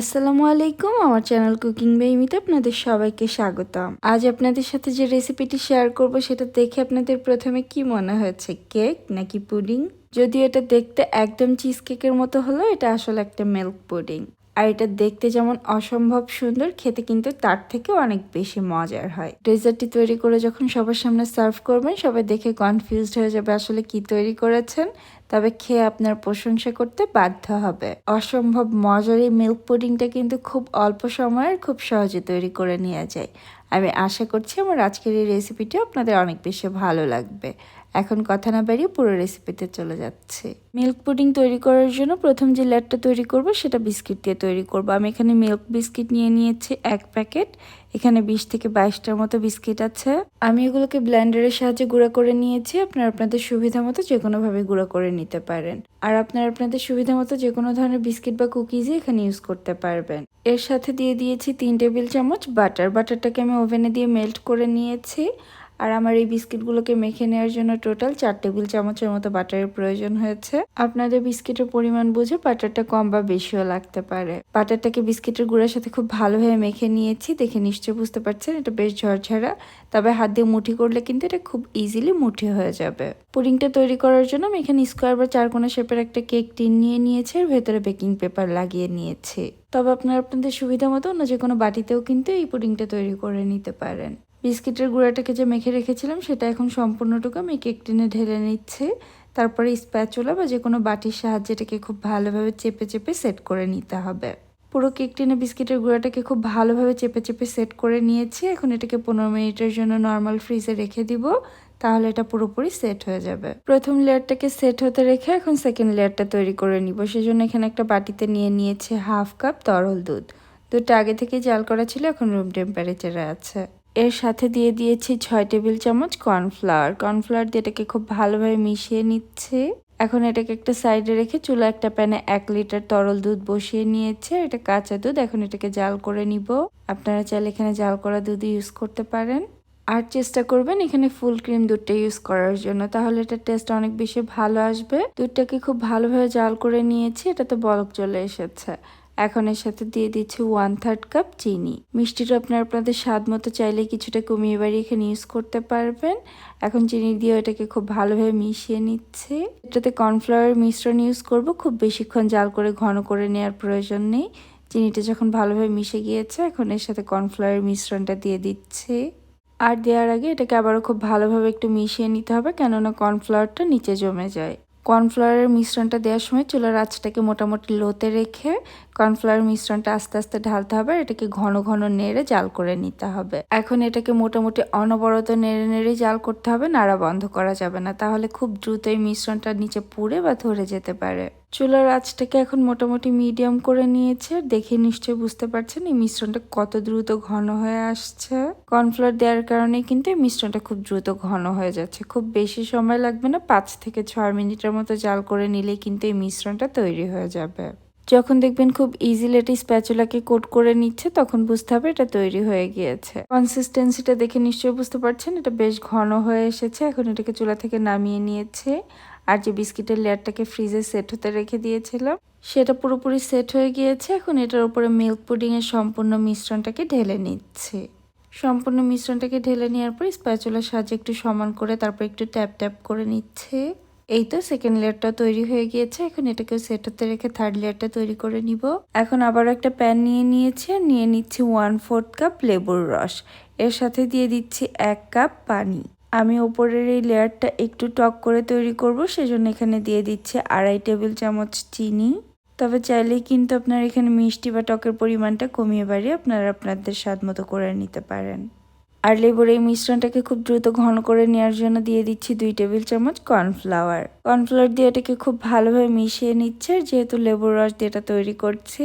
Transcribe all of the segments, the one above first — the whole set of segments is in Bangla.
আসসালামু আলাইকুম, আমার চ্যানেল কুকিং বেইমিতে আপনাদের সবাইকে স্বাগতম। আজ আপনাদের সাথে যে রেসিপিটি শেয়ার করব, সেটা দেখে আপনাদের প্রথমে কি মনে হয়েছে কেক নাকি পুডিং যদিও এটা দেখতে একদম চিজ কেকের মতো হলো এটা আসলে একটা মিল্ক পুডিং আর এটা দেখতে যেমন অসম্ভব সুন্দর, খেতে কিন্তু তার থেকে অনেক বেশি মজার হয়। ডেজার্টটি তৈরি করে যখন সবার সামনে সার্ভ করবেন, সবাই দেখে কনফিউজড হয়ে যাবে আসলে কি তৈরি করেছেন। তবে খেয়ে আপনার প্রশংসা করতে বাধ্য হবে। অসম্ভব মজার এই মিল্ক পুডিংটা কিন্তু খুব অল্প সময়ের খুব সহজে তৈরি করে নেওয়া যায়। আমি আশা করছি আমার আজকের এই রেসিপিটি আপনাদের অনেক বেশি ভালো লাগবে। এখন কথা না বাড়িয়ে পুরো রেসিপিতে চলে যাচ্ছে। মিল্ক পুডিং তৈরি করার জন্য প্রথম যে ল্যাটটা তৈরি করব, সেটা বিস্কিট দিয়ে তৈরি করব। আমি এখানে মিল্ক বিস্কিট নিয়ে নিয়েছি এক প্যাকেট। এখানে বিশ থেকে বাইশটার মতো বিস্কিট আছে। আমি এগুলোকে ব্লেন্ডারের সাহায্যে গুঁড়া করে নিয়েছি। আপনারা আপনাদের সুবিধা মতো যে কোনোভাবে গুঁড়া করে নিতে পারেন। আর আপনারা আপনাদের সুবিধা মতো যে কোনো ধরনের বিস্কিট বা কুকিজই এখানে ইউজ করতে পারবেন। এর সাথে দিয়ে দিয়েছি তিন টেবিল চামচ বাটার। বাটারটাকে আমি ওভেনে দিয়ে মেল্ট করে নিয়েছি। আর আমার এই বিস্কিটগুলোকে মেখে নেওয়ার জন্য টোটাল চার টেবিল চামচের মতো বাটারের প্রয়োজন হয়েছে। আপনাদের বিস্কিটের পরিমাণ বুঝে বাটারটা কম বা বেশিও লাগতে পারে। বাটারটাকে বিস্কিটের গুঁড়ার সাথে খুব ভালোভাবে মেখে নিয়েছি, দেখে নিশ্চয়ই বুঝতে পারছেন, এটা বেশ ঝরঝরা। তবে হাত দিয়ে মুঠি করলে কিন্তু এটা খুব ইজিলি মুঠি হয়ে যাবে। পুডিংটা তৈরি করার জন্য আমি এখানে স্কোয়ার বা চারকোনা শেপের একটা কেক টিন নিয়ে নিয়েছি আর ভেতরে বেকিং পেপার লাগিয়ে নিয়েছি। তবে আপনারা আপনাদের সুবিধা মতো অন্য যে কোনো বাটিতেও কিন্তু এই পুডিংটা তৈরি করে নিতে পারেন। বিস্কিটের গুঁড়াটাকে যে মেখে রেখেছিলাম, সেটা এখন সম্পূর্ণটুকু আমি কেক টিনে ঢেলে নিচ্ছি। তারপরে স্প্যাচুলা বা যে কোনো বাটির সাহায্যে এটাকে খুব ভালোভাবে চেপে চেপে সেট করে নিতে হবে। পুরো কেক টিনে বিস্কিটের গুঁড়াটাকে খুব ভালোভাবে চেপে চেপে সেট করে নিয়েছি। এখন এটাকে পনেরো মিনিটের জন্য নর্মাল ফ্রিজে রেখে দিব, তাহলে এটা পুরোপুরি সেট হয়ে যাবে। প্রথম লেয়ারটাকে সেট হতে রেখে এখন সেকেন্ড লেয়ারটা তৈরি করে নিব। সেজন্য এখানে একটা বাটিতে নিয়ে নিয়েছে হাফ কাপ তরল দুধ। দুধটা আগে থেকে জাল করা ছিল, এখন রুম টেম্পারেচারে আছে। এর সাথে দিয়ে দিয়েছি ছয় টেবিল চামচ কর্নফ্লাওয়ার। কর্নফ্লাওয়ার দিয়ে এটাকে খুব ভালোভাবে মিশিয়ে নিচ্ছে। এখন এটাকে একটা সাইডে রেখে চুলা একটা প্যানে এক লিটার তরল দুধ বসিয়ে নিয়েছে। এটা কাঁচা দুধ, এখন এটাকে জাল করে নিব। আপনারা চাইলে এখানে জাল করা দুধ ইউজ করতে পারেন। আর চেষ্টা করবেন এখানে ফুল ক্রিম দুধটা ইউজ করার জন্য, তাহলে এটা টেস্ট অনেক বেশি ভালো আসবে। দুধটাকে খুব ভালোভাবে জাল করে নিয়েছি, এটাতে বলক চলে এসেছে। এখন এর সাথে দিয়ে দিচ্ছি ওয়ান থার্ড কাপ চিনি। মিষ্টিটা আপনার আপনাদের স্বাদ মতো চাইলে কিছুটা কমিয়ে বাড়িয়ে এখানে ইউজ করতে পারবেন। এখন চিনি দিয়ে এটাকে খুব ভালোভাবে মিশিয়ে নিচ্ছে। এটাতে কর্নফ্লাওয়ার মিশ্রণ ইউজ করব। খুব বেশিক্ষণ জাল করে, ঘন করে নেওয়ার প্রয়োজন নেই। চিনিটা যখন ভালোভাবে মিশে গিয়েছে, এখন এর সাথে কর্নফ্লাওয়ার মিশ্রণটা দিয়ে দিচ্ছে। আর দেওয়ার আগে এটাকে আবারও খুব ভালোভাবে একটু মিশিয়ে নিতে হবে, কেননা কর্নফ্লাওয়ারটা নিচে জমে যায়। কর্নফ্লাওয়ারের মিশ্রণটা দেওয়ার সময় চুলার আঁচটাকে মোটামুটি লোতে রেখে কর্নফ্লাওয়ার মিশ্রণটা আস্তে আস্তে ঢালতে হবে এটাকে ঘন ঘন নেড়ে জাল করে নিতে হবে। এখন এটাকে মোটামুটি অনবরত নেড়ে নেড়ে জাল করতে হবে, নাড়া বন্ধ করা যাবে না। তাহলে খুব দ্রুত এই মিশ্রণটা নিচে পুড়ে বা ধরে যেতে পারে। চুলার আঁচটাকে এখন মোটামুটি মিডিয়াম করে নিয়েছে। দেখে নিশ্চয়ই বুঝতে পারছেন এই মিশ্রণটা কত দ্রুত ঘন হয়ে আসছে। কর্নফ্লাওয়ার দেওয়ার কারণে কিন্তু এই মিশ্রণটা খুব দ্রুত ঘন হয়ে যাচ্ছে। খুব বেশি সময় লাগবে না, পাঁচ থেকে ছয় মিনিটের মতো জাল করে নিলেই কিন্তু এই মিশ্রণটা তৈরি হয়ে যাবে। যখন দেখবেন খুব ইজিলি এটি স্প্যাচুলাকে কোট করে নিচ্ছে, তখন বুঝতে হবে এটা তৈরি হয়ে গিয়েছে। কনসিস্টেন্সিটা দেখে নিশ্চয়ই বুঝতে পারছেন, এটা বেশ ঘন হয়ে এসেছে, এখন এটাকে চুলা থেকে নামিয়ে নিয়েছে। আর যে বিস্কিটের লেয়ারটাকে ফ্রিজে সেট হতে রেখে দিয়েছিলাম, সেটা পুরোপুরি সেট হয়ে গিয়েছে, এখন এটার উপরে মিল্ক পুডিং এর সম্পূর্ণ মিশ্রণটাকে ঢেলে নিচ্ছে। সম্পূর্ণ মিশ্রণটাকে ঢেলে নেওয়ার পর স্প্যাচুলার সাহায্যে একটু সমান করে তারপর একটু ট্যাপ ট্যাপ করে নিচ্ছে। এই তো সেকেন্ড লেয়ারটা তৈরি হয়ে গিয়েছে, এখন এটাকে সেট হতে রেখে থার্ড লেয়ারটা তৈরি করে নিব। এখন আবার একটা প্যান নিয়ে নিয়েছি আর নিয়ে নিচ্ছি ওয়ান ফোর্থ কাপ লেবুর রস। এর সাথে দিয়ে দিচ্ছি এক কাপ পানি। আমি ওপরের এই লেয়ারটা একটু টক করে তৈরি করব, সেজন্য এখানে দিয়ে দিচ্ছে আড়াই টেবিল চামচ চিনি। তবে চাইলেই কিন্তু আপনার এখানে মিষ্টি বা টকের পরিমাণটা কমিয়ে বাড়িয়ে আপনারা আপনাদের স্বাদ মতো করে নিতে পারেন। আর লেবুর এই মিশ্রণটাকে খুব দ্রুত ঘন করে নেওয়ার জন্য দিয়ে দিচ্ছি দুই টেবিল চামচ কর্নফ্লাওয়ার। কর্নফ্লাওয়ার দিয়ে এটাকে খুব ভালোভাবে মিশিয়ে নিচ্ছে, যেহেতু লেবুর রস দিয়ে এটা তৈরি করছি।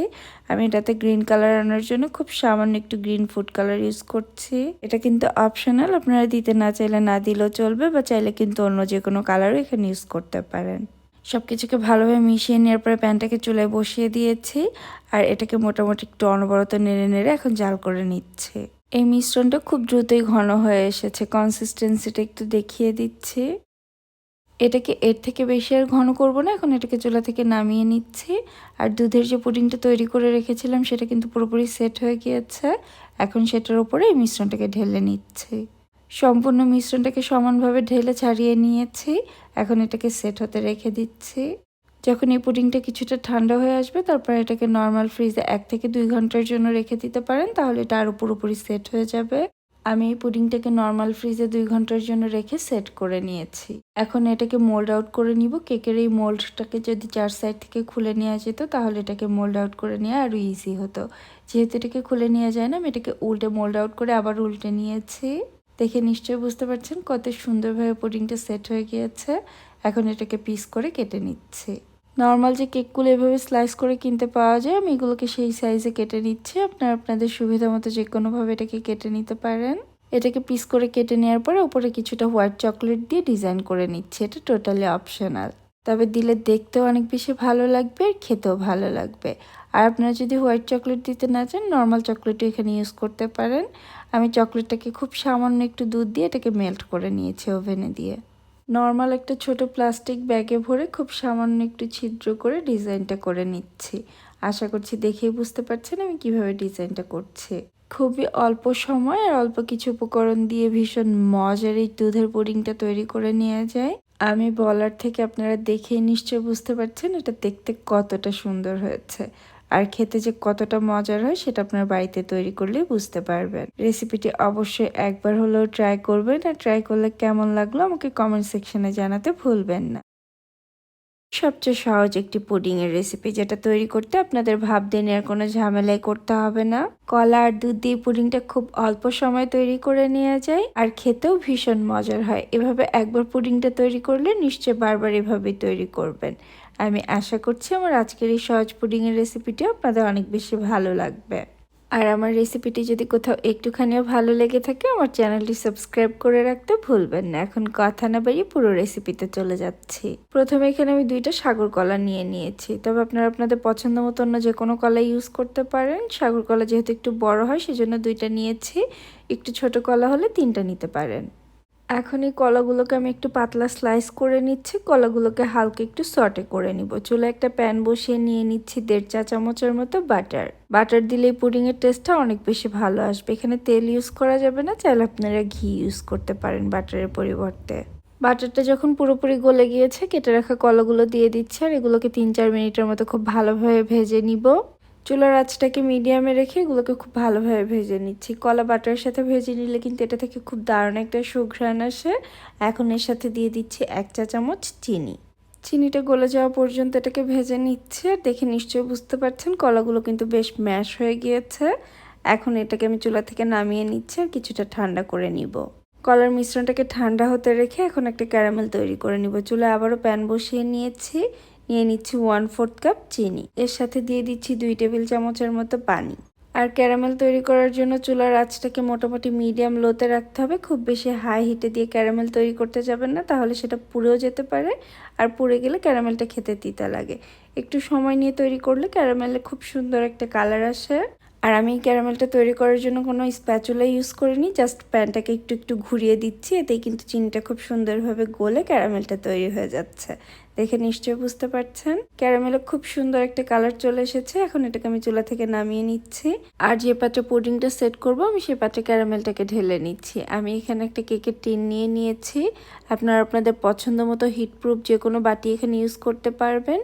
আমি এটাতে গ্রিন কালার আনার জন্য খুব সামান্য একটু গ্রিন ফুড কালার ইউজ করছি। এটা কিন্তু অপশনাল, আপনারা দিতে না চাইলে না দিলেও চলবে, বা চাইলে কিন্তু অন্য যে কোনো কালারও এখানে ইউজ করতে পারেন। সব কিছুকে ভালোভাবে মিশিয়ে নেওয়ার পরে প্যানটাকে চুলায় বসিয়ে দিয়েছি, আর এটাকে মোটামুটি একটু অনবরত নেড়ে নেড়ে এখন জাল করে নিচ্ছে। এই মিশ্রণটা খুব দ্রুতই ঘন হয়ে এসেছে। কনসিস্টেন্সিটা একটু দেখিয়ে দিচ্ছি। এটাকে এর থেকে বেশি আর ঘন করব না, এখন এটাকে চুলা থেকে নামিয়ে নিচ্ছি। আর দুধের যে পুডিংটা তৈরি করে রেখেছিলাম, সেটা কিন্তু পুরোপুরি সেট হয়ে গিয়েছে। এখন সেটার উপরে এই মিশ্রণটাকে ঢেলে নিচ্ছি। সম্পূর্ণ মিশ্রণটাকে সমানভাবে ঢেলে ছাড়িয়ে নিয়েছি। এখন এটাকে সেট হতে রেখে দিচ্ছি। যখন এই পুডিংটা কিছুটা ঠান্ডা হয়ে আসবে, তারপর এটাকে নর্মাল ফ্রিজে এক থেকে দুই ঘণ্টার জন্য রেখে দিতে পারেন, তাহলে এটা আরও পুরোপুরি সেট হয়ে যাবে। আমি এই পুডিংটাকে নর্মাল ফ্রিজে দুই ঘণ্টার জন্য রেখে সেট করে নিয়েছি। এখন এটাকে মোল্ড আউট করে নিব। কেকের এই মোল্ডটাকে যদি চার সাইড থেকে খুলে নেওয়া যেত, তাহলে এটাকে মোল্ড আউট করে নেওয়া আরও ইজি হতো। যেহেতু এটাকে খুলে নেওয়া যায় না, আমি এটাকে উল্টে মোল্ড আউট করে আবার উল্টে নিয়েছি। দেখে নিশ্চয়ই বুঝতে পারছেন কত সুন্দরভাবে পুডিংটা সেট হয়ে গিয়েছে। এখন এটাকে পিস করে কেটে নিচ্ছি। নর্মাল যে কেকগুলো এভাবে স্লাইস করে কিনতে পাওয়া যায়, আমি এগুলোকে সেই সাইজে কেটে নিচ্ছি। আপনারা আপনাদের সুবিধা মতো যে কোনোভাবে এটাকে কেটে নিতে পারেন। এটাকে পিস করে কেটে নেওয়ার পরে উপরে কিছুটা হোয়াইট চকলেট দিয়ে ডিজাইন করে নিচ্ছি। এটা টোটালি অপশনাল তবে দিলে দেখতেও অনেক বেশি ভালো লাগবে আর খেতেও ভালো লাগবে। আর আপনারা যদি হোয়াইট চকলেট দিতে না চান নর্মাল চকলেটও এখানে ইউজ করতে পারেন। আমি চকলেটটাকে খুব সামান্য একটু দুধ দিয়ে এটাকে মেল্ট করে নিয়েছি ওভেনে দিয়ে। নর্মাল একটা ছোট প্লাস্টিক ব্যাগে ভরে খুব সামান্য একটু ছিদ্র করে ডিজাইনটা করে নিচ্ছি। আশা করছি দেখেই বুঝতে পারছেন আমি কীভাবে ডিজাইনটা করছি। খুবই অল্প সময় আর অল্প কিছু উপকরণ দিয়ে ভীষণ মজার এই দুধের পুডিংটা তৈরি করে নেওয়া যায়। আমি বলার থেকে আপনারা দেখেই নিশ্চয় বুঝতে পারছেন এটা দেখতে কতটা সুন্দর হয়েছে। আর খেতে যে কতটা মজার হয় সেটা আপনার বাড়িতে তৈরি করলে বুঝতে পারবেন। রেসিপিটি অবশ্যই একবার হলেও ট্রাই করবেন আর ট্রাই করলে কেমন লাগল আমাকে কমেন্ট সেকশনে জানাতে ভুলবেন না। সবচেয়ে সহজ একটি পুডিং এর রেসিপি যেটা তৈরি করতে আপনাদের ভাব ভাবতে নেওয়ার কোনো ঝামেলাই করতে হবে না। কলা আর দুধ দিয়ে পুডিংটা খুব অল্প সময় তৈরি করে নেওয়া যায় আর খেতেও ভীষণ মজার হয়। এভাবে একবার পুডিংটা তৈরি করলে নিশ্চয় বারবার এভাবেই তৈরি করবেন। আমি আশা করছি আমার আজকের এই সহজ পুডিংয়ের রেসিপিটি আপনাদের অনেক বেশি ভালো লাগবে। আর আমার রেসিপিটি যদি কোথাও একটুখানিও ভালো লেগে থাকে, আমার চ্যানেলটি সাবস্ক্রাইব করে রাখতে ভুলবেন না। এখন কথা না বাড়িয়ে পুরো রেসিপিতে চলে যাচ্ছি। প্রথমে এখানে আমি দুইটা সাগর কলা নিয়ে নিয়েছি। তবে আপনারা আপনাদের পছন্দ মতো অন্য যে কোনো কলা ইউজ করতে পারেন। সাগর কলা যেহেতু একটু বড় হয়, সেজন্য দুইটা নিয়েছি। একটু ছোট কলা হলে তিনটা নিতে পারেন। এখন এই কলাগুলোকে আমি একটু পাতলা স্লাইস করে নিচ্ছি, কলাগুলোকে হালকা একটু সটে করে নিব। চুলে একটা প্যান বসিয়ে নিয়ে নিচ্ছি দেড় চা চামচের মতো বাটার বাটার দিলে এই পুডিংয়ের টেস্টটা অনেক বেশি ভালো আসবে। এখানে তেল ইউজ করা যাবে না, চাইলে আপনারা ঘি ইউজ করতে পারেন বাটারের পরিবর্তে। বাটারটা যখন পুরোপুরি গলে গিয়েছে, কেটে রাখা কলাগুলো দিয়ে দিচ্ছে আর এগুলোকে তিন চার মিনিটের মতো খুব ভালোভাবে ভেজে নিব। চুলার আঁচটাকে মিডিয়ামে রেখে এগুলোকে খুব ভালোভাবে ভেজে নিচ্ছি। কলা বাটারের সাথে ভেজে নিলে কিন্তু এটা থেকে খুব দারুণ একটা সুঘ্রাণ আসে। এখন এর সাথে দিয়ে দিচ্ছি এক চা চামচ চিনি। চিনিটা গলে যাওয়া পর্যন্ত এটাকে ভেজে নিচ্ছে। দেখে নিশ্চয়ই বুঝতে পারছেন, কলাগুলো কিন্তু বেশ ম্যাশ হয়ে গিয়েছে। এখন এটাকে আমি চুলা থেকে নামিয়ে নিচ্ছি আর কিছুটা ঠান্ডা করে নিব। কলার মিশ্রণটাকে ঠান্ডা হতে রেখে এখন একটা ক্যারামেল তৈরি করে নিব। চুলা আবারও প্যান বসিয়ে নিয়েছি। নিয়ে নিচ্ছি ওয়ান ফোর্থ কাপ চিনি। এর সাথে দিয়ে দিচ্ছি দুই টেবিল চামচের মতো পানি। আর ক্যারামেল তৈরি করার জন্য চুলার আঁচটাকে মোটামুটি মিডিয়াম লোতে রাখতে হবে। খুব বেশি হাই হিটে দিয়ে ক্যারামেল তৈরি করতে যাবেন না, তাহলে সেটা পুড়েও যেতে পারে। আর পুড়ে গেলে ক্যারামেলটা খেতে তিতা লাগে। একটু সময় নিয়ে তৈরি করলে ক্যারামেলে খুব সুন্দর একটা কালার আসে। আর আমি ক্যারামেলটা তৈরি করার জন্য কোনো স্প্যাচুলা ইউজ করিনি জাস্ট প্যানটাকে একটু একটু ঘুরিয়ে দিচ্ছি। এতেই কিন্তু চিনিটা খুব সুন্দরভাবে গলে ক্যারামেলটা তৈরি হয়ে যাচ্ছে। দেখে নিশ্চয়ই বুঝতে পারছেন। ক্যারামেলে খুব সুন্দর একটা কালার চলে এসেছে। এখন এটাকে আমি চুলা থেকে নামিয়ে নিচ্ছি। আর যে পাত্রে পুডিংটা সেট করব, আমি সেই পাত্রে ক্যারামেলটাকে ঢেলে নিচ্ছি। আমি এখানে একটা কেকের টিন নিয়ে নিয়েছি। আপনারা আপনাদের পছন্দ মতো হিটপ্রুফ যে কোনো বাটি এখানে ইউজ করতে পারবেন।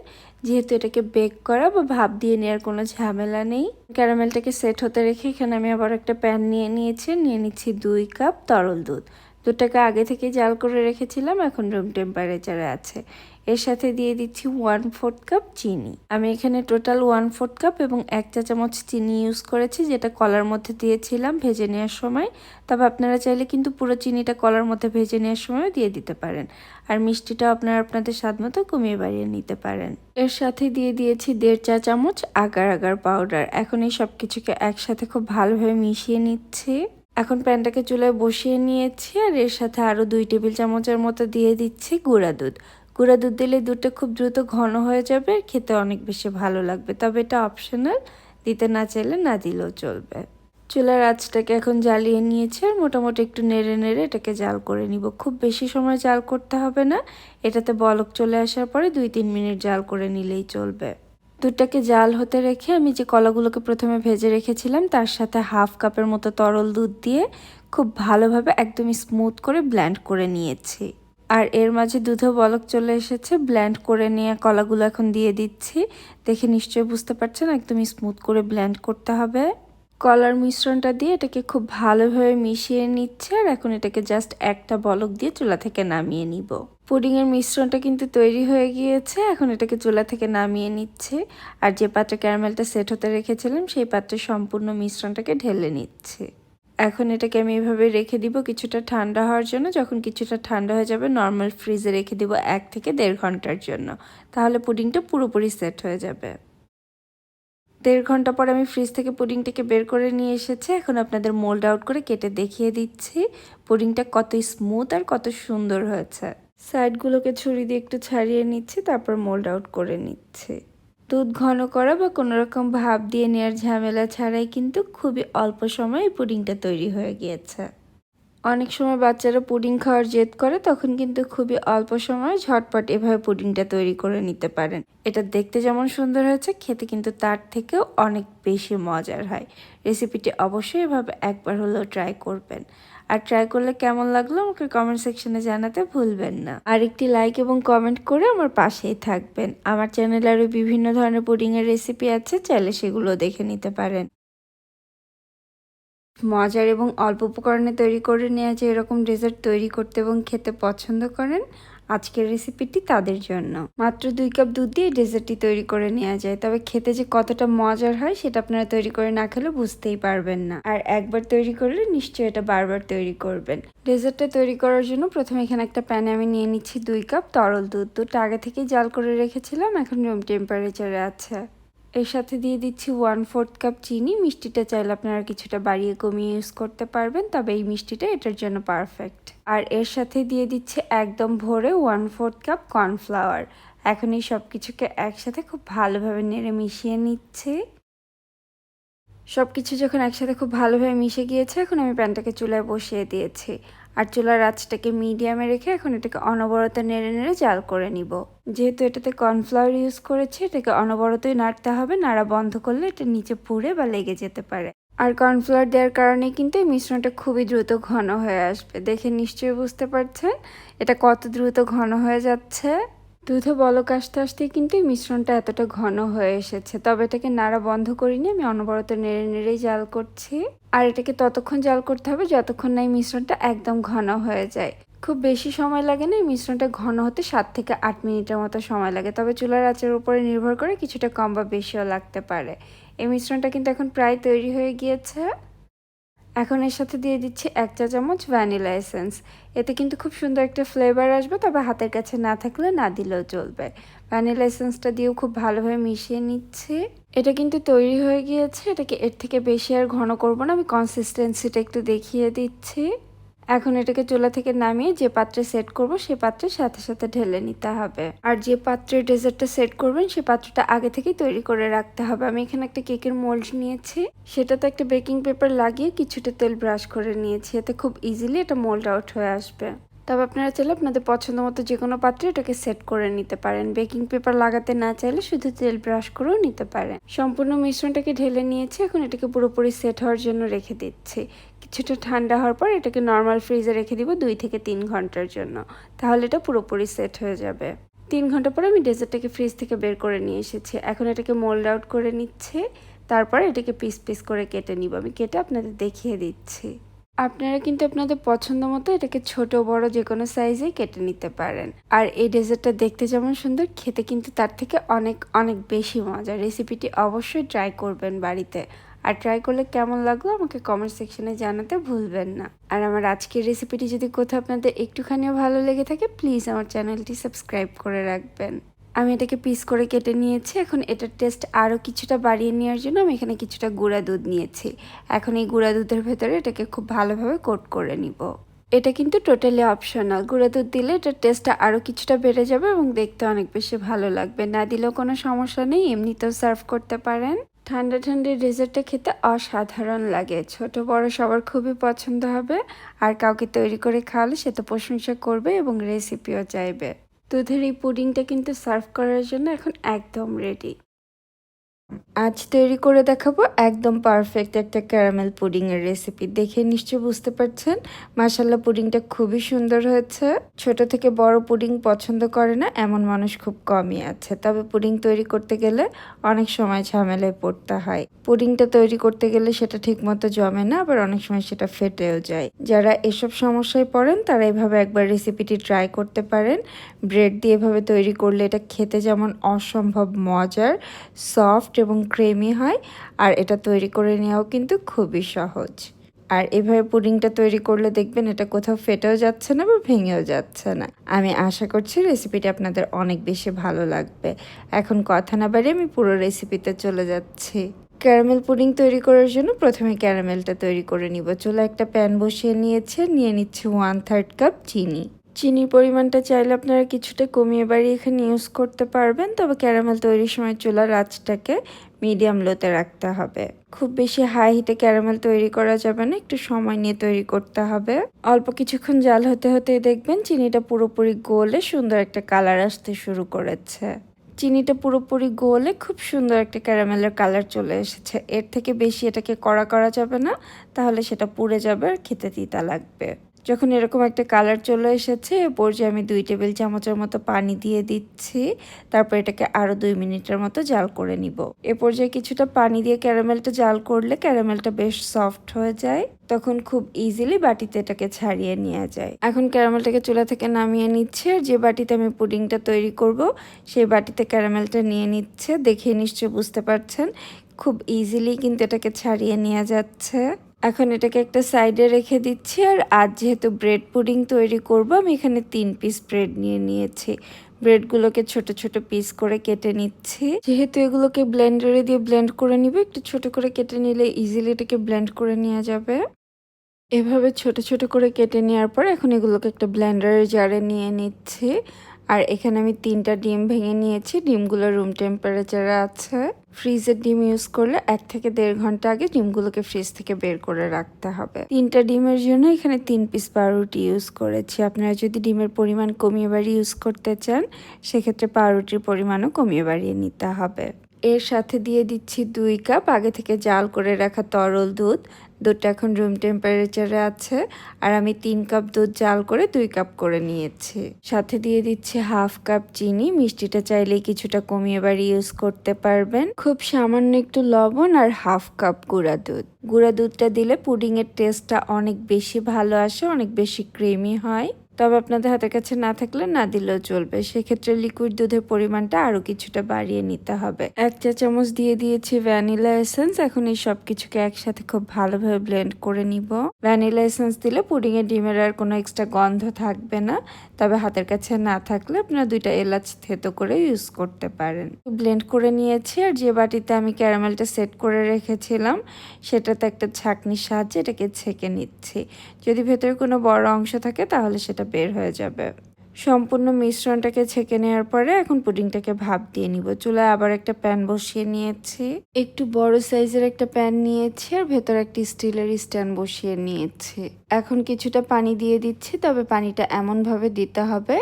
যেহেতু এটাকে বেক করা, বা ভাপ দিয়ে নেওয়ার কোনো ঝামেলা নেই। ক্যারামেলটাকে সেট হতে রেখে এখানে আমি আবার একটা প্যান নিয়ে নিয়েছি। নিয়ে নিচ্ছি দুই কাপ তরল দুধ। দুধটাকে আগে থেকে জাল করে রেখেছিলাম, এখন রুম টেম্পারেচারে আছে। এর সাথে দিয়ে দিচ্ছি ওয়ান ফোর্থ কাপ চিনি। আমি এখানে টোটাল ওয়ান ফোর্থ কাপ এবং এক চা চামচ চিনি ইউজ করেছি, যেটা কলার মধ্যে দিয়েছিলাম ভেজে নেওয়ার সময়। তবে আপনারা চাইলে কিন্তু পুরো চিনিটা কলার মধ্যে ভেজে নেওয়ার সময় দিয়ে দিতে পারেন। আর মিষ্টিটাও আপনারা আপনাদের স্বাদ মতো কমিয়ে বাড়িয়ে নিতে পারেন। এর সাথে দিয়ে দিয়েছি দেড় চা চামচ আগার আগার পাউডার এখন এই সব কিছুকে একসাথে খুব ভালোভাবে মিশিয়ে নিচ্ছে। এখন প্যানটাকে চুলায় বসিয়ে নিয়েছি আর এর সাথে আরও দুই টেবিল চামচের মতো দিয়ে দিচ্ছি গুঁড়া দুধ। গুঁড়া দুধ দিলে দুধটা খুব দ্রুত ঘন হয়ে যাবে, খেতে অনেক বেশি ভালো লাগবে। তবে এটা অপশনাল দিতে না চাইলে না দিলেও চলবে। চুলার আঁচটাকে এখন জ্বালিয়ে নিয়েছি আর মোটামুটি একটু নেড়ে নেড়ে এটাকে জাল করে নিব। খুব বেশি সময় জাল করতে হবে না, এটাতে বলক চলে আসার পরে দুই তিন মিনিট জাল করে নিলেই চলবে। দুধটাকে জাল হতে রেখে আমি যে কলাগুলোকে প্রথমে ভেজে রেখেছিলাম, তার সাথে হাফ কাপের মতো তরল দুধ দিয়ে খুব ভালোভাবে একদম স্মুথ করে ব্ল্যান্ড করে নিয়েছি। আর এর মাঝে দুধও বলক চলে এসেছে। ব্ল্যান্ড করে নিয়ে কলাগুলো এখন দিয়ে দিচ্ছি। দেখে নিশ্চয়ই বুঝতে পারছেন, একদম স্মুথ করে ব্ল্যান্ড করতে হবে। কলার মিশ্রণটা দিয়ে এটাকে খুব ভালোভাবে মিশিয়ে নিচ্ছে আর এখন এটাকে জাস্ট একটা বলক দিয়ে চুলা থেকে নামিয়ে নিব। পুডিং এর মিশ্রণটা কিন্তু তৈরি হয়ে গিয়েছে, এখন এটাকে চুলা থেকে নামিয়ে নিচ্ছে। আর যে পাত্রে ক্যারামেলটা সেট হতে রেখেছিলাম, সেই পাত্রে সম্পূর্ণ মিশ্রণটাকে ঢেলে নিচ্ছে। এখন এটাকে আমি এভাবে রেখে দিব কিছুটা ঠান্ডা হওয়ার জন্য। যখন কিছুটা ঠান্ডা হয়ে যাবে নর্মাল ফ্রিজে রেখে দিব এক থেকে দেড় ঘণ্টার জন্য। তাহলে পুডিংটা পুরোপুরি সেট হয়ে যাবে। দেড় ঘণ্টা পর আমি ফ্রিজ থেকে পুডিংটাকে বের করে নিয়ে এসেছি। এখন আপনাদের মোল্ড আউট করে কেটে দেখিয়ে দিচ্ছি পুডিংটা কত স্মুথ আর কত সুন্দর হয়েছে। সাইডগুলোকে ছুরি দিয়ে একটু ছাড়িয়ে নিচ্ছি, তারপর মোল্ড আউট করে নিচ্ছি। দুধ ঘন করা বা কোনো রকম ভাব দিয়ে নেওয়ার ঝামেলা ছাড়াই কিন্তু খুবই অল্প সময়ে পুডিংটা তৈরি হয়ে গিয়েছে। অনেক সময় বাচ্চারা পুডিং খাওয়ার জেদ করে, তখন কিন্তু খুবই অল্প সময়ে ঝটপট এভাবে পুডিংটা তৈরি করে নিতে পারেন। এটা দেখতে যেমন সুন্দর হয়েছে, খেতে কিন্তু তার থেকেও অনেক বেশি মজার হয়। রেসিপিটি অবশ্যই এভাবে একবার হলেও ট্রাই করবেন। আর ট্রাই করলে কেমন লাগল আমাকে কমেন্ট সেকশনে জানাতে ভুলবেন না। আর একটি লাইক এবং কমেন্ট করে আমার পাশেই থাকবেন। আমার চ্যানেলে আরও বিভিন্ন ধরনের পুডিংয়ের রেসিপি আছে, চাইলে সেগুলো দেখে নিতে পারেন। মজার এবং অল্প উপকরণে তৈরি করে নেওয়া যে এরকম ডেজার্ট তৈরি করতে এবং খেতে পছন্দ করেন আজকের রেসিপিটি তাদের জন্য। মাত্র দুই কাপ দুধ দিয়ে ডেজার্টটি তৈরি করে নেওয়া যায়। তবে খেতে যে কতটা মজার হয়, সেটা আপনারা তৈরি করে না খেলে বুঝতেই পারবেন না। আর একবার তৈরি করলে নিশ্চয়ই এটা বারবার তৈরি করবেন। ডেজার্টটা তৈরি করার জন্য প্রথমে এখানে একটা প্যানে আমি নিয়ে নিচ্ছি দুই কাপ তরল দুধ। দুধটা আগে থেকেই জাল করে রেখেছিলাম, এখন রুম টেম্পারেচারে আছে। এর সাথে দিয়ে দিচ্ছি ওয়ান ফোর্থ কাপ চিনি। মিষ্টিটা চাইলে আপনারা কিছুটা বাড়িয়ে কমিয়ে ইউজ করতে পারবেন, তবে এই মিষ্টিটা এটার জন্য পারফেক্ট আর এর সাথে দিয়ে দিচ্ছি একদম ভোরে ওয়ান ফোর্থ কাপ কর্নফ্লাওয়ার এখন এই সব কিছুকে একসাথে খুব ভালোভাবে নেড়ে মিশিয়ে নিচ্ছে। সব কিছু যখন একসাথে খুব ভালোভাবে মিশে গিয়েছে, এখন আমি প্যানটাকে চুলায় বসিয়ে দিয়েছি। আর চুলার আঁচটাকে মিডিয়ামে রেখে এখন এটাকে অনবরত নেড়ে নেড়ে জাল করে নিব। যেহেতু এটাতে কর্নফ্লাওয়ার ইউজ করেছি, এটাকে অনবরতই নাড়তে হবে, নাড়া বন্ধ করলে এটা নিচে পুড়ে বা লেগে যেতে পারে। আর কর্নফ্লাওয়ার দেওয়ার কারণে কিন্তু এই মিশ্রণটা খুবই দ্রুত ঘন হয়ে আসবে। দেখে নিশ্চয়ই বুঝতে পারছেন এটা কত দ্রুত ঘন হয়ে যাচ্ছে। দুধে বলক আসতে আসতে কিন্তু এই মিশ্রণটা এতটা ঘন হয়ে এসেছে। তবে এটাকে নাড়া বন্ধ করিনি, আমি অনবরত নেড়ে নেড়েই জাল করছি। আর এটাকে ততক্ষণ জাল করতে হবে যতক্ষণ না এই মিশ্রণটা একদম ঘন হয়ে যায়। খুব বেশি সময় লাগে না এই মিশ্রণটা ঘন হতে সাত থেকে আট মিনিটের মতো সময় লাগে। তবে চুলার আঁচের উপরে নির্ভর করে কিছুটা কম বা বেশিও লাগতে পারে। এই মিশ্রণটা কিন্তু এখন প্রায় তৈরি হয়ে গিয়েছে। এখন এর সাথে দিয়ে দিচ্ছি এক চা চামচ ভ্যানিলা এসেন্স। এতে কিন্তু খুব সুন্দর একটা ফ্লেভার আসবে, তবে হাতের কাছে না থাকলে না দিলেও চলবে। ভ্যানিলা এসেন্সটা দিয়েও খুব ভালোভাবে মিশিয়ে নিচ্ছে। এটা কিন্তু তৈরি হয়ে গিয়েছে, এটাকে এর থেকে বেশি আর ঘন করব না, আমি কনসিস্টেন্সিটা একটু দেখিয়ে দিচ্ছি। এখন এটাকে চুলা থেকে নামিয়ে যে পাত্রে সেট করব, সে পাত্রের সাথে সাথে ঢেলে নিতে হবে। আর যে পাত্রে ডেজার্টটা সেট করবেন, সে পাত্রটা আগে থেকেই তৈরি করে রাখতে হবে। আমি এখানে একটা কেকের মোল্ড নিয়েছি। সেটাতে একটা বেকিং পেপার লাগিয়ে কিছুটা তেল ব্রাশ করে নিয়েছি। এতে খুব ইজিলি এটা মোল্ড আউট হয়ে আসবে। তবে আপনারা চাইলে আপনাদের পছন্দ মতো যে কোনো পাত্রে এটাকে সেট করে নিতে পারেন। বেকিং পেপার লাগাতে না চাইলে শুধু তেল ব্রাশ করেও নিতে পারেন। সম্পূর্ণ মিশ্রণটাকে ঢেলে নিয়েছি। এখন এটাকে পুরোপুরি সেট হওয়ার জন্য রেখে দিচ্ছি। কিছুটা ঠান্ডা হওয়ার পর এটাকে নর্মাল ফ্রিজে রেখে দিব দুই থেকে তিন ঘণ্টার জন্য। তাহলে এটা পুরোপুরি সেট হয়ে যাবে। তিন ঘণ্টা পরে আমি ডেজার্টটাকে ফ্রিজ থেকে বের করে নিয়ে এসেছি। এখন এটাকে মোল্ড আউট করে নিচ্ছে। তারপর এটাকে পিস পিস করে কেটে নিব। আমি কেটে আপনাদের দেখিয়ে দিচ্ছি। আপনারা কিন্তু আপনাদের পছন্দ মতো এটাকে ছোট, বড় যে কোনো সাইজেই কেটে নিতে পারেন। আর এই ডেজার্টটা দেখতে যেমন সুন্দর, খেতে কিন্তু তার থেকে অনেক অনেক বেশি মজা রেসিপিটি অবশ্যই ট্রাই করবেন বাড়িতে। আর ট্রাই করলে কেমন লাগল আমাকে কমেন্ট সেকশনে জানাতে ভুলবেন না। আর আমার আজকের রেসিপিটি যদি কোথাও আপনাদের একটুখানিও ভালো লেগে থাকে প্লিজ আমার চ্যানেলটি সাবস্ক্রাইব করে রাখবেন। আমি এটাকে পিস করে কেটে নিয়েছি, এখন এটার টেস্ট আরও কিছুটা বাড়িয়ে নেওয়ার জন্য আমি এখানে কিছুটা গুঁড়া দুধ নিয়েছি। এখন এই গুঁড়া দুধের ভেতরে এটাকে খুব ভালোভাবে কোট করে নিব। এটা কিন্তু টোটালি অপশনাল গুঁড়া দুধ দিলে এটার টেস্টটা আরও কিছুটা বেড়ে যাবে এবং দেখতে অনেক বেশি ভালো লাগবে। না দিলেও কোনো সমস্যা নেই, এমনিতেও সার্ভ করতে পারেন। ঠান্ডা ঠান্ডা ডেজার্টটা খেতে অসাধারণ লাগে। ছোট, বড় সবার খুবই পছন্দ হবে। আর কাউকে তৈরি করে খাওয়ালে সে তো প্রশংসা করবে এবং রেসিপিও চাইবে। দুধের এই পুডিংটা কিন্তু সার্ভ করার জন্য এখন একদম রেডি আজ তৈরি করে দেখাবো একদম পারফেক্ট একটা ক্যারামেল পুডিং এর রেসিপি দেখে নিশ্চয়ই বুঝতে পারছেন মাসাল্লা পুডিংটা খুবই সুন্দর হয়েছে। ছোট থেকে বড় পুডিং পছন্দ করে না, এমন মানুষ খুব কমই আছে। তবে পুডিং তৈরি করতে গেলে অনেক সময় ঝামেলায় পড়তে হয়। পুডিংটা তৈরি করতে গেলে সেটা ঠিকমতো জমে না, আবার অনেক সময় সেটা ফেটেও যায়। যারা এসব সমস্যায় পড়েন, তারা এভাবে একবার রেসিপিটি ট্রাই করতে পারেন। ব্রেড দিয়ে এভাবে তৈরি করলে এটা খেতে যেমন অসম্ভব মজার সফট এবং ক্রেমি হয়, আর এটা তৈরি করে নেওয়াও কিন্তু খুবই সহজ। আর এভাবে পুডিংটা তৈরি করলে দেখবেন এটা কোথাও ফেটেও যাচ্ছে না বা ভেঙেও যাচ্ছে না। আমি আশা করছি রেসিপিটা আপনাদের অনেক বেশি ভালো লাগবে। এখন কথা না বাড়ি আমি পুরো রেসিপিতে চলে যাচ্ছি। ক্যারামেল পুডিং তৈরি করার জন্য প্রথমে ক্যারামেলটা তৈরি করে নিব। চুলা একটা প্যান বসিয়ে নিয়েছে। নিয়ে নিচ্ছে ওয়ান থার্ড কাপ চিনি। চিনির পরিমাণটা চাইলে আপনারা কিছুটা কমিয়ে বাড়িয়ে এখানে ইউজ করতে পারবেন, তবে ক্যারামেল তৈরির সময় চুলার আঁচটাকে মিডিয়াম লোতে রাখতে হবে। খুব বেশি হাই হিটে ক্যারামেল তৈরি করা যাবে না, একটু সময় নিয়ে তৈরি করতে হবে। অল্প কিছুক্ষণ জাল হতে হতে দেখবেন চিনিটা পুরোপুরি গলে সুন্দর একটা কালার আসতে শুরু করেছে। চিনিটা পুরোপুরি গলে খুব সুন্দর একটা ক্যারামেলের কালার চলে এসেছে। এর থেকে বেশি এটাকে কড়া করা যাবে না, তাহলে সেটা পুড়ে যাবে আর খেতে তিতা লাগবে। যখন এরকম একটা কালার চলে এসেছে এ পর্যায়ে আমি দুই টেবিল চামচের মতো পানি দিয়ে দিচ্ছি, তারপর এটাকে আরও দুই মিনিটের মতো জাল করে নিব। এ পর্যায়ে কিছুটা পানি দিয়ে ক্যারামেলটা জাল করলে ক্যারামেলটা বেশ সফট হয়ে যায়। তখন খুব ইজিলি বাটিতে এটাকে ছাড়িয়ে নেওয়া যায়। এখন ক্যারামেলটাকে চুলা থেকে নামিয়ে নিচ্ছে, আর যে বাটিতে আমি পুডিংটা তৈরি করব, সেই বাটিতে ক্যারামেলটা নিয়ে নিচ্ছে। দেখে নিশ্চয়ই বুঝতে পারছেন, খুব ইজিলি কিন্তু এটাকে ছাড়িয়ে নেওয়া যাচ্ছে। এখন এটাকে একটা সাইডে রেখে দিচ্ছি আর আজ যেহেতু ব্রেড পুডিং তৈরি করব, আমি এখানে তিন পিস ব্রেড নিয়ে নিয়েছি। ব্রেডগুলোকে ছোট ছোট পিস করে কেটে নিচ্ছি। যেহেতু এগুলোকে ব্লেন্ডারে দিয়ে ব্লেন্ড করে নিব, একটু ছোট করে কেটে নিলে ইজিলি এটাকে ব্লেন্ড করে নেওয়া যাবে। এভাবে ছোট ছোট করে কেটে নেওয়ার পর এখন এগুলোকে একটা ব্লেন্ডারের জারে নিয়ে নিচ্ছি। আর এখানে আমি তিনটা ডিম ভেঙে নিয়েছি। ডিমগুলো রুম টেম্পারেচারে আছে। ফ্রিজের ডিম ইউজ করলে এক থেকে দেড় ঘণ্টা আগে ডিমগুলোকে ফ্রিজ থেকে বের করে রাখতে হবে। তিনটা ডিমের জন্য এখানে তিন পিস পাউরুটি ইউজ করেছি। আপনারা যদি ডিমের পরিমাণ কমিয়ে বাড়িয়ে ইউজ করতে চান, সেক্ষেত্রে পাউরুটির পরিমাণও কমিয়ে বাড়িয়ে নিতে হবে। এর সাথে দিয়ে দিচ্ছি দুই কাপ। আগে থেকে জাল করে রাখা তরল দুধ। দুধটা এখন রুম টেম্পারেচারে আছে। আর আমি তিন কাপ দুধ জাল করে দুই কাপ করে নিয়েছি। সাথে দিয়ে দিচ্ছি হাফ কাপ চিনি। মিষ্টিটা চাইলে কিছুটা কমিয়ে বাড়ি ইউজ করতে পারবেন। খুব সামান্য একটু লবণ আর হাফ কাপ গুঁড়া দুধ। গুঁড়া দুধটা দিলে পুডিংয়ের টেস্টটা অনেক বেশি ভালো আসে, অনেক বেশি ক্রিমি হয়। তবে আপনাদের হাতের কাছে না থাকলে না দিলেও চলবে। সেক্ষেত্রে লিকুইড দুধের পরিমাণটা আরও কিছুটা বাড়িয়ে নিতে হবে। এক চা চামচ দিয়ে দিয়েছি ভ্যানিলা এসেন্স এখন এই সব কিছুকে একসাথে খুব ভালোভাবে ব্লেন্ড করে নিব। ভ্যানিলা এসেন্স দিলে পুডিং এর ডিমের আর কোনো এক্সট্রা গন্ধ থাকবে না। তবে হাতের কাছে না থাকলে আপনারা দুইটা এলাচ থেতো করে ইউজ করতে পারেন। ব্লেন্ড করে নিয়েছি আর যে বাটিতে আমি ক্যারামেলটা সেট করে রেখেছিলাম, সেটাতে একটা ছাকনির সাহায্যে এটাকে ছেঁকে নিচ্ছি। যদি ভেতরে কোনো বড় অংশ থাকে তাহলে সেটা বের হয়ে যাবে। সম্পূর্ণ মিশ্রণটাকে ছেঁকে নেওয়ার পরে এখন পুডিংটাকে ভাপ দিয়ে নিব। চুলায় আবার একটা প্যান বসিয়ে নিয়েছি। একটু বড় সাইজের একটা প্যান নিয়েছি আর ভেতরে একটা স্টিলের স্ট্যান্ড বসিয়ে নিয়েছি। এখন কিছুটা পানি দিয়ে দিচ্ছি, তবে পানিটা এমনভাবে দিতে হবে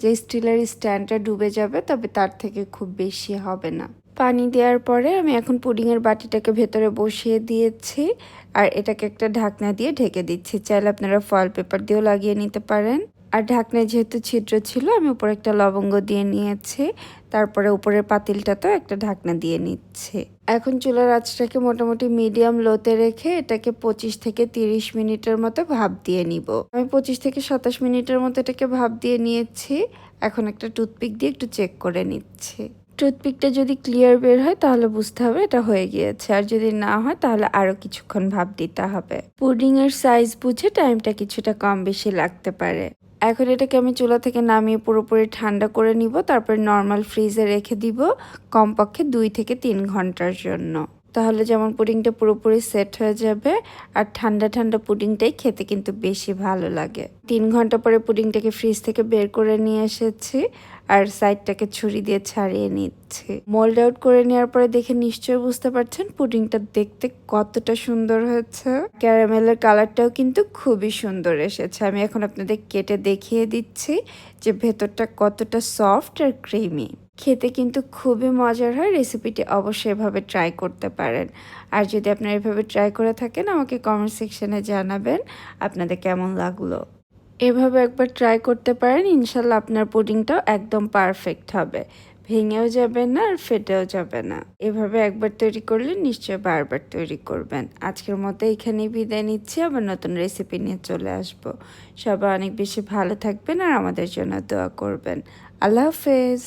যে স্টিলের স্ট্যান্ডটা ডুবে যাবে, তবে তার থেকে খুব বেশি হবে না। পানি দেওয়ার পরে আমি এখন পুডিংয়ের বাটিটাকে ভেতরে বসিয়ে দিয়েছি আর এটাকে একটা ঢাকনা দিয়ে ঢেকে দিচ্ছি। চাইলে আপনারা ফয়েল পেপার দিয়েও লাগিয়ে নিতে পারেন। আর ঢাকনায় যেহেতু ছিদ্র ছিল, আমি উপরে একটা লবঙ্গ দিয়ে নিয়েছি। তারপরে উপরের পাতিলটাতেও একটা ঢাকনা দিয়ে নিচ্ছে। এখন চুলার আঁচটাকে মোটামুটি মিডিয়াম লোতে রেখে এটাকে পঁচিশ থেকে তিরিশ মিনিটের মতো ভাপ দিয়ে নিব। আমি পঁচিশ থেকে সাতাশ মিনিটের মতো এটাকে ভাপ দিয়ে নিয়েছি। এখন একটা টুথপিক দিয়ে একটু চেক করে নিচ্ছি। টুথপিকটা যদি ক্লিয়ার বের হয়, তাহলে বুঝতে হবে এটা হয়ে গিয়েছে। আর যদি না হয়, তাহলে আরও কিছুক্ষণ ভাপ দিতে হবে। পুডিংয়ের সাইজ বুঝে টাইমটা কিছুটা কম বেশি লাগতে পারে। এখন এটাকে আমি চুলা থেকে নামিয়ে পুরোপুরি ঠান্ডা করে নিব, তারপর নর্মাল ফ্রিজে রেখে দিব কমপক্ষে দুই থেকে তিন ঘণ্টার জন্য। তাহলে যেমন পুডিংটা পুরোপুরি সেট হয়ে যাবে, আর ঠান্ডা ঠান্ডা পুডিংটাই খেতে কিন্তু বেশি ভালো লাগে। তিন ঘণ্টা পরে পুডিংটাকে ফ্রিজ থেকে বের করে নিয়ে এসেছি। আর সাইডটাকে ছুরি দিয়ে ছাড়িয়ে নিচ্ছে। মোল্ড আউট করে নেওয়ার পরে দেখে নিশ্চয়ই বুঝতে পারছেন পুডিংটা দেখতে কতটা সুন্দর হয়েছে। ক্যারামেলের কালারটাও কিন্তু খুবই সুন্দর এসেছে। আমি এখন আপনাদের কেটে দেখিয়ে দিচ্ছি যে ভেতরটা কতটা সফট আর ক্রিমি। খেতে কিন্তু খুবই মজার হয়, রেসিপিটি অবশ্যই এভাবে ট্রাই করতে পারেন। আর যদি আপনারা এভাবে ট্রাই করে থাকেন, আমাকে কমেন্ট সেকশনে জানাবেন আপনাদের কেমন লাগল। এভাবে একবার ট্রাই করতে পারেন, ইনশাল্লাহ আপনার পুডিংটাও একদম পারফেক্ট হবে। ভেঙেও যাবে না আর ফেটেও যাবে না। এভাবে একবার তৈরি করলে নিশ্চয়ই বারবার তৈরি করবেন। আজকের মতো এখানেই বিদায় নিচ্ছি, আবার নতুন রেসিপি নিয়ে চলে আসব। সবাই অনেক বেশি ভালো থাকবেন আর আমাদের জন্য দোয়া করবেন। আল্লাহ হাফেজ।